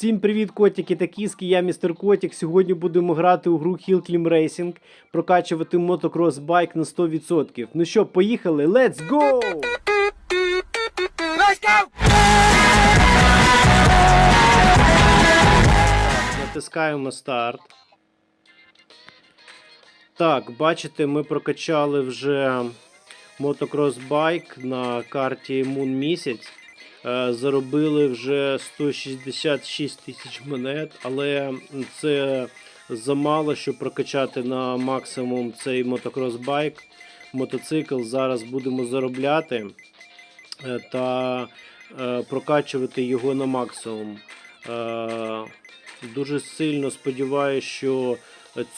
Всім привіт, котики та кіски, я містер Котик. Сьогодні будемо грати у гру Hill Climb Racing, прокачувати мотокрос байк на 100%. Ну що, поїхали, let's go! Так, натискаємо старт. Так, бачите, ми прокачали вже мотокрос байк на карті Moon місяць. Е, Заробили вже 166 тисяч монет, але це замало, щоб прокачати на максимум цей мотокрос байк. Мотоцикл зараз будемо заробляти е, та е, прокачувати його на максимум. Дуже сильно сподіваюся, що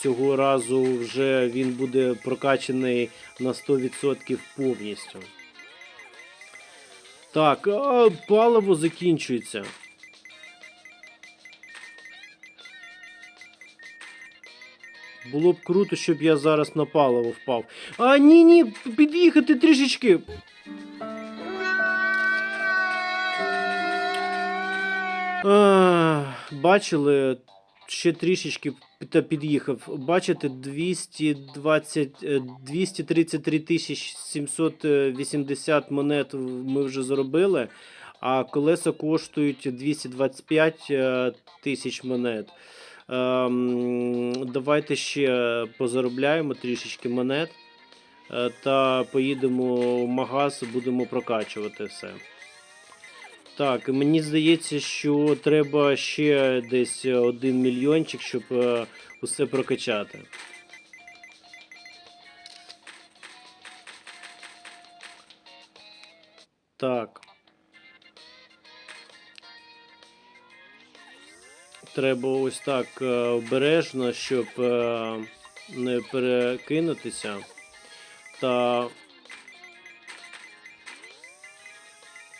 цього разу вже він буде прокачаний на 100% повністю. Так, а, паливо закінчується. Було б круто, щоб я зараз на паливо впав. А, ні, ні, під'їхати трішечки. А, бачили, ще трішечки під'їхав. Бачите, 220, е, 233 тисяч 780 монет ми вже заробили, а колеса коштують 225 е, тисяч монет. Ем, Давайте ще позаробляємо трішечки монет е, та поїдемо в магаз, будемо прокачувати все. Так, мені здається, що треба ще десь один мільйончик, щоб е, усе прокачати. Так. Треба ось так е, обережно, щоб е, не перекинутися. Та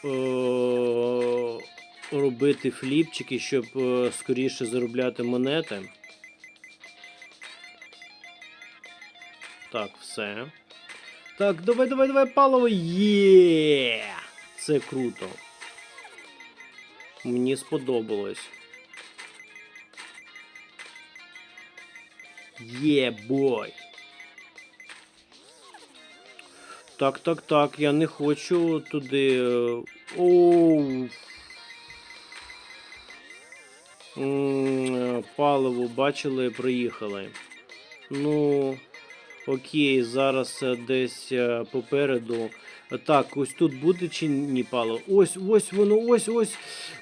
е, робити фліпчики, щоб е, скоріше заробляти монети. Так, все. Так, давай, давай, давай, паливо. Є! Це круто. Мені сподобалось. Є, бой. Так, так, так, я не хочу туди. Оу. Е, Паливо бачили, проїхали. Ну, окей, зараз десь е, попереду. Так, ось тут буде чи ні паливо? Ось, ось воно, ось, ось.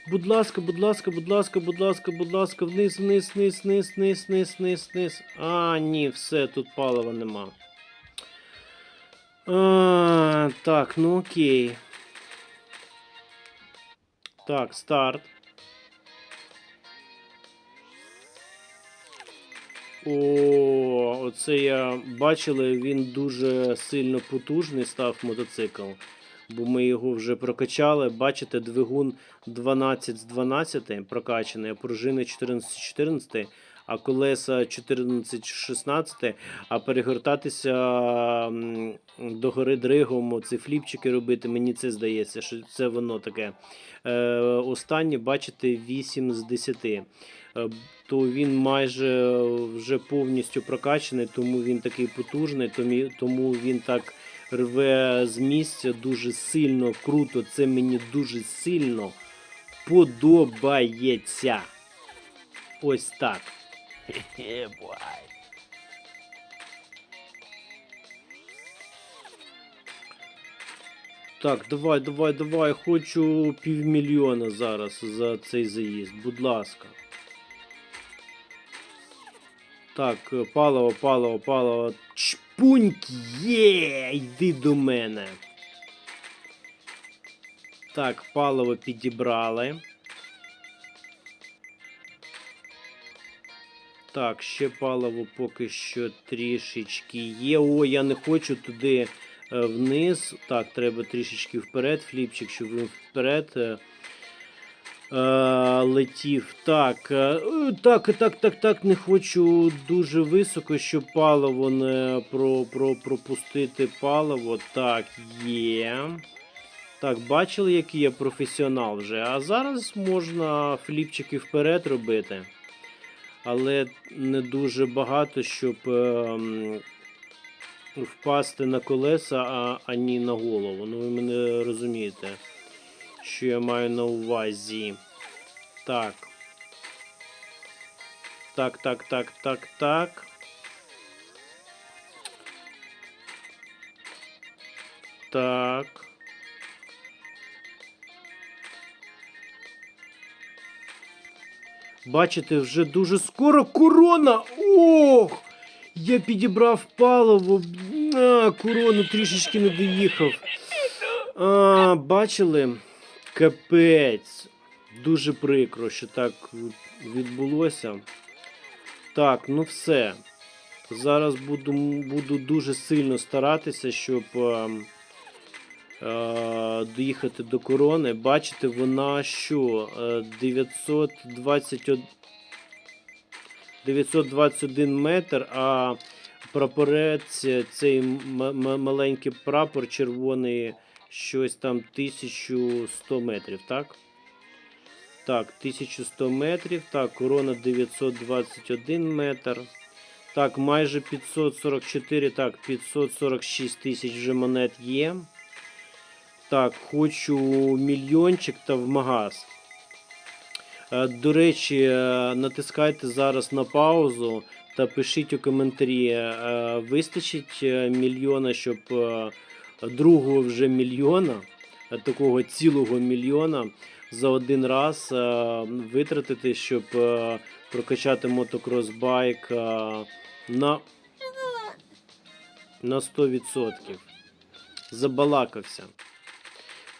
Будь ласка, будь ласка, будь ласка, будь ласка, будь ласка, вниз, вниз, вниз, вниз, вниз, вниз, вниз, вниз. А, ні, все, тут палива нема. А, так, ну окей. Так, старт. О, оце я бачили, він дуже сильно потужний став мотоцикл. Бо ми його вже прокачали. Бачите, двигун 12 з 12 прокачаний, а пружини 14 з 14, а колеса 14-16, а перегортатися до гори дригом, ці фліпчики робити, мені це здається, що це воно таке. Е, останнє, бачите, 8 з 10. Е, то він майже вже повністю прокачаний, тому він такий потужний, тому- тому він так рве з місця дуже сильно, круто. Це мені дуже сильно подобається. Ось так. Yeah, boy. Так, давай, давай, давай. Хочу півмільйона зараз за цей заїзд. Будь ласка. Так, паливо, паливо, паливо. Чпуньк є! Йди до мене. Так, паливо підібрали. Так, ще паливо поки що трішечки є. О, я не хочу туди е, вниз. Так, треба трішечки вперед, фліпчик, щоб він вперед. е, е, летів. Так, так, так, так, так, не хочу дуже високо, щоб паливо не про, про, пропустити паливо. Так, є. Так, бачили, який я професіонал вже. А зараз можна фліпчики вперед робити. Але не дуже багато, щоб ем, впасти на колеса, а, ані на голову. Ну, ви мене розумієте, що я маю на увазі. Так. Так, так, так, так, так. Так. Бачите, вже дуже скоро корона. Ох! Я підібрав паливо. А, корону трішечки не доїхав. А, бачили? Капець. Дуже прикро, що так відбулося. Так, ну все. Зараз буду, буду дуже сильно старатися, щоб е, е, доїхати до корони. Бачите, вона що? Е, 921, 921 метр, а прапорець, е, цей маленький прапор червоний, щось там 1100 метрів, так? Так, 1100 метрів. Так, корона 921 метр. Так, майже 544, так, 546 тисяч вже монет є. Так, хочу мільйончик та в магаз. Е, До речі, е, натискайте зараз на паузу та пишіть у коментарі, е, вистачить мільйона, щоб другого вже мільйона, такого цілого мільйона за один раз витратити, щоб прокачати мотокросбайк на, на 100%. Забалакався.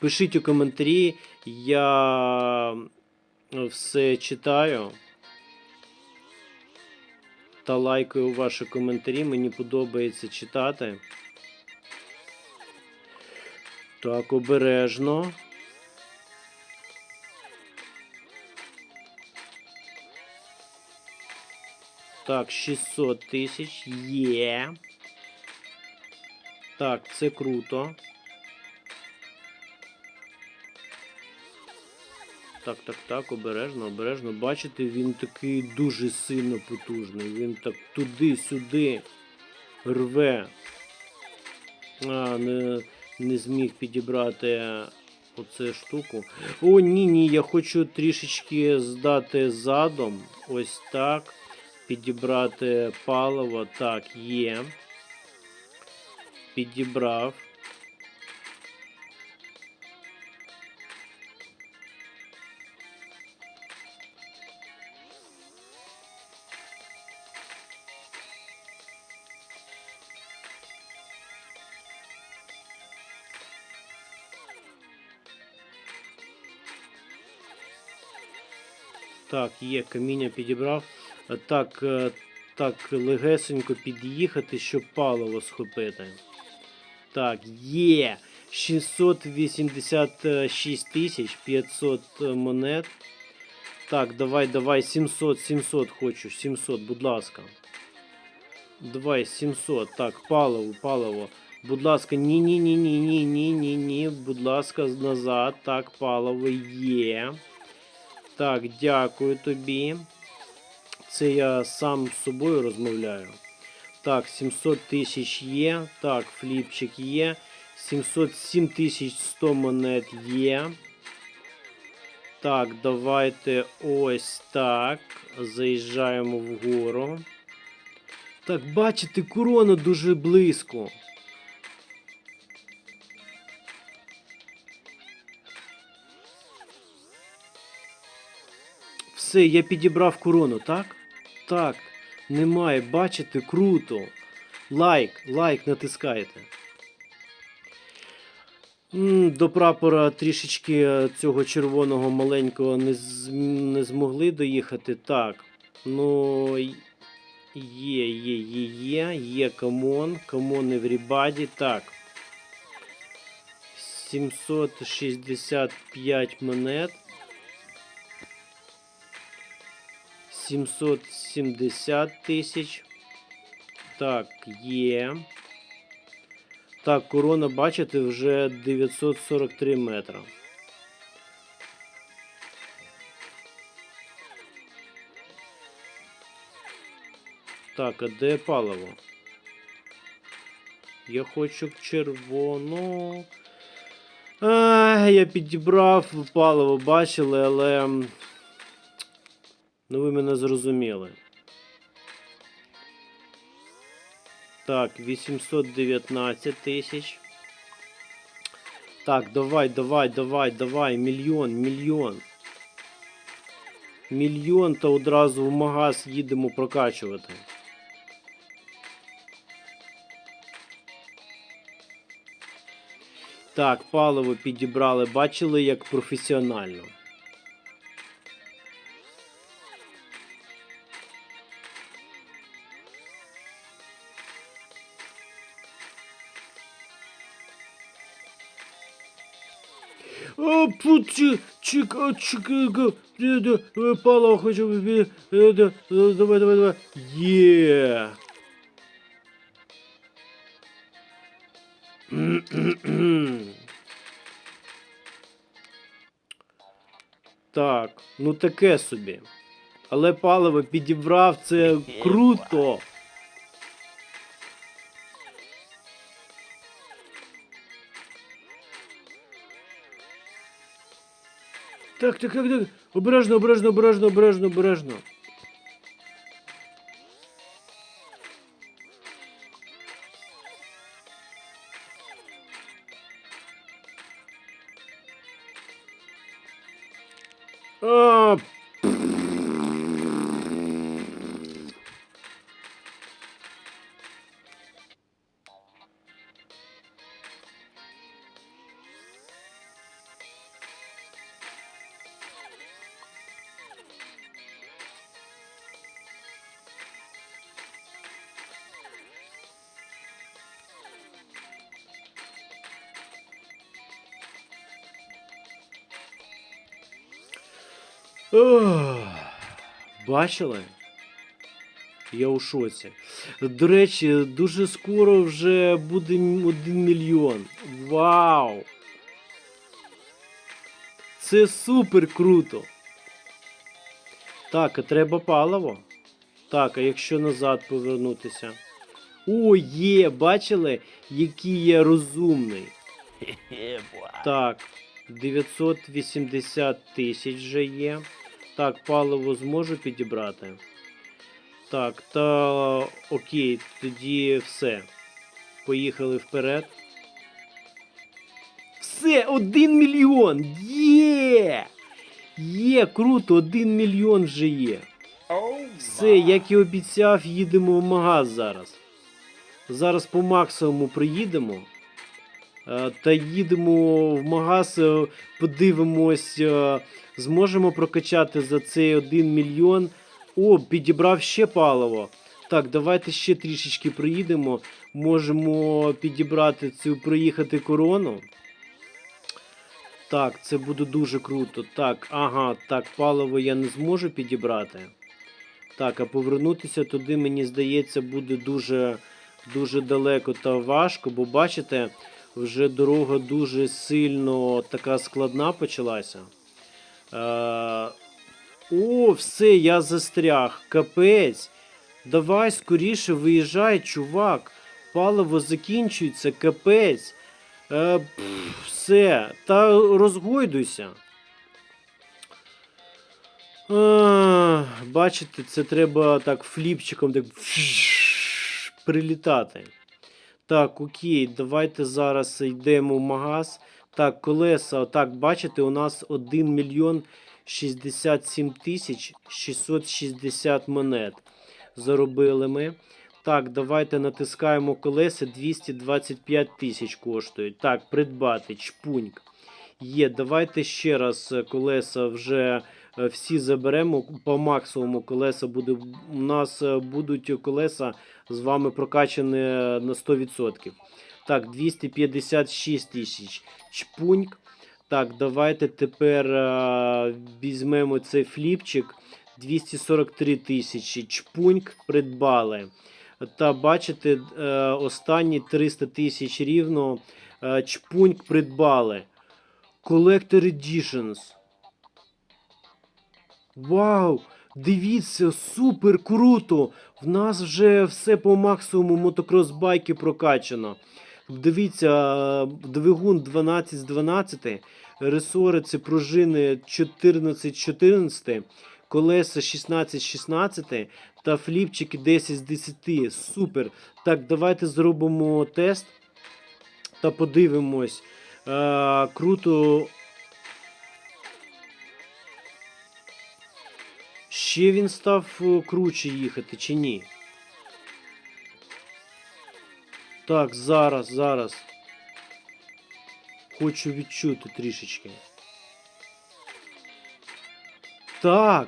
Пишіть у коментарі, я все читаю. Та лайкаю ваші коментарі, мені подобається читати. Так, обережно. Так, 600 тисяч є. Так, це круто. Так, так, так, обережно, обережно. Бачите, він такий дуже сильно потужний. Він так туди-сюди рве. А, не, не зміг підібрати оцю штуку. О, ні, ні, я хочу трішечки здати задом. Ось так. Підібрати паливо. Так, є. Підібрав. Так, є, каміння підібрав. Так, е, так, легесенько під'їхати, щоб паливо схопити. Так, є 686 тисяч 500 монет. Так, давай, давай, 700, 700 хочу, 700, будь ласка. Давай, 700. Так, паливо, паливо. Будь ласка, ні-ні-ні, ні, ні, ні, ні, будь ласка, назад. Так, паливо є. Так, дякую тобі. Це я сам з собою розмовляю. Так, 700 тисяч є. Так, фліпчик є. 707 тисяч 100 монет є. Так, давайте ось так. Заїжджаємо вгору. Так, бачите, корона дуже близько. Все, я підібрав корону, так? Так. Немає, бачите, круто. Лайк, лайк натискайте. М, До прапора трішечки е, цього червоного маленького не, не змогли доїхати. Так. Ну. Є, є, є, є, є камон, камон everybody. Так. 765 монет. 770 тисяч. Так, є. Так, корона, бачите, вже 943 метра. Так, а де паливо? Я хочу червону. А, я підібрав паливо, бачили, але. Ну, ви мене зрозуміли. Так, 819 тисяч. Так, давай, давай, давай, давай, мільйон, мільйон. Мільйон та одразу в магаз їдемо прокачувати. Так, паливо підібрали, бачили, як професіонально. А, пучи, чик, а, чик, э, га, э, да, э, паливо хочу, э, э, да, э, давай, давай, давай. Є. Так, ну таке собі. Але паливо підібрав, це круто. Так, так, так, так. Обережно, обережно, обережно, обережно, обережно. Ох, Бачили? Я у шоці. До речі, дуже скоро вже буде м- один мільйон. Вау! Це супер круто. Так, а треба паливо. Так, а якщо назад повернутися? О, є, бачили, який я розумний. Так, 980 тисяч вже є. Так, паливо зможу підібрати. Так, та окей, тоді все. Поїхали вперед. Все, один мільйон! Є! Є, круто, один мільйон вже є. Все, як і обіцяв, їдемо в магаз зараз. Зараз по максимуму приїдемо. Е, Та їдемо в магаз, е, подивимось, е, зможемо прокачати за цей 1 мільйон. О, підібрав ще паливо. Так, давайте ще трішечки проїдемо. Можемо підібрати цю проїхати корону. Так, це буде дуже круто. Так, ага, так, паливо я не зможу підібрати. Так, а повернутися туди, мені здається, буде дуже, дуже далеко та важко, бо бачите, вже дорога дуже сильно така складна почалася. Е, о, все, я застряг. Капець. Давай скоріше виїжджай, чувак. Паливо закінчується, капець. Е, пф, все, та розгойдуйся. А, бачите, це треба так фліпчиком так прилітати. Так, окей, давайте зараз йдемо в магаз. Так, колеса, так, бачите, у нас 1 мільйон 67 тисяч 660 монет. Заробили ми. Так, давайте натискаємо колеса 225 тисяч коштують. Так, придбати, чпуньк. Є, давайте ще раз колеса вже всі заберемо по максимуму. Колеса буде. У нас е, будуть колеса з вами прокачані е, на 100%. Так, 256 тисяч чпуньк. Так, давайте тепер е, візьмемо цей фліпчик. 243 тисячі чпуньк придбали. Та бачите, е, останні 300 тисяч рівно е, чпуньк придбали. Collector Editions. Вау! Дивіться, супер круто! В нас вже все по максимуму мотокрос-байки прокачано. Дивіться, двигун 12 з 12, ресори це пружини 14 з 14, колеса 16 з 16 та фліпчики 10 з 10. Супер. Так, давайте зробимо тест та подивимось. Е, круто. Ще він став е, круче їхати чи ні? Так, зараз, зараз. Хочу відчути трішечки. Так.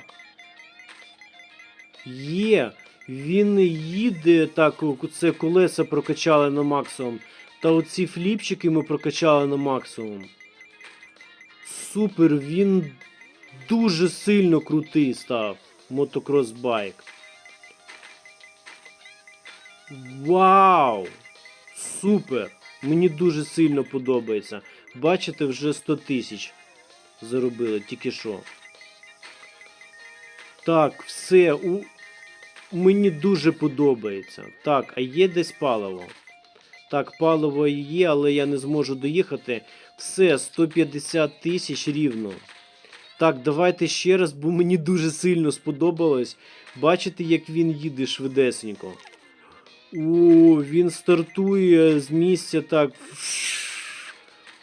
Є. Він їде. Так, це колеса прокачали на максимум. Та оці фліпчики ми прокачали на максимум. Супер, він дуже сильно крутий став. Мотокрос байк. Вау! Супер! Мені дуже сильно подобається. Бачите, вже 100 тисяч заробили тільки що. Так, все. У... Мені дуже подобається. Так, а є десь паливо? Так, паливо є, але я не зможу доїхати. Все, 150 тисяч рівно. Так, давайте ще раз, бо мені дуже сильно сподобалось. Бачите, як він їде швидесенько. О, він стартує з місця так.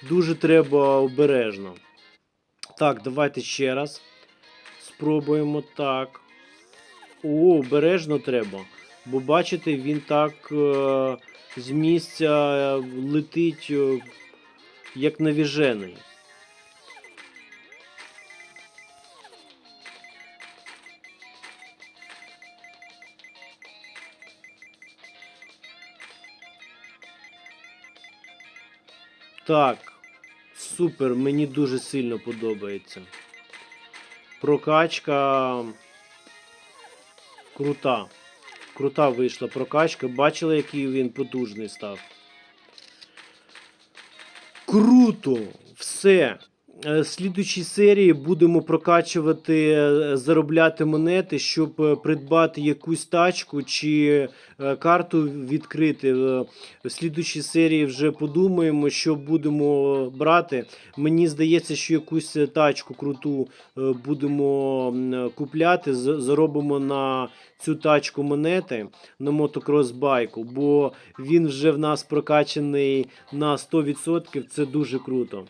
Дуже треба обережно. Так, давайте ще раз. Спробуємо так. О, обережно треба. Бо бачите, він так е, з місця летить, е, як навіжений. Так, супер, мені дуже сильно подобається. Прокачка крута. Крута вийшла прокачка. Бачили, який він потужний став. Круто! Все. Е, В слідучій серії будемо прокачувати, е, заробляти монети, щоб е, придбати якусь тачку чи карту відкрити. В слідучій серії вже подумаємо, що будемо брати. Мені здається, що якусь тачку круту будемо купляти, заробимо на цю тачку монети на мотокрос байку, бо він вже в нас прокачаний на 100%. Це дуже круто.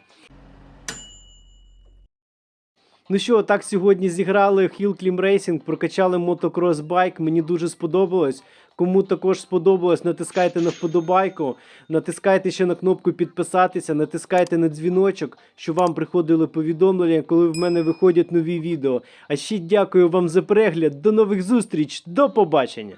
Ну що, так сьогодні зіграли Hill Climb Racing, прокачали мотокрос байк. Мені дуже сподобалось. Кому також сподобалось, натискайте на вподобайку, натискайте ще на кнопку підписатися, натискайте на дзвіночок, щоб вам приходили повідомлення, коли в мене виходять нові відео. А ще дякую вам за перегляд. До нових зустріч, до побачення!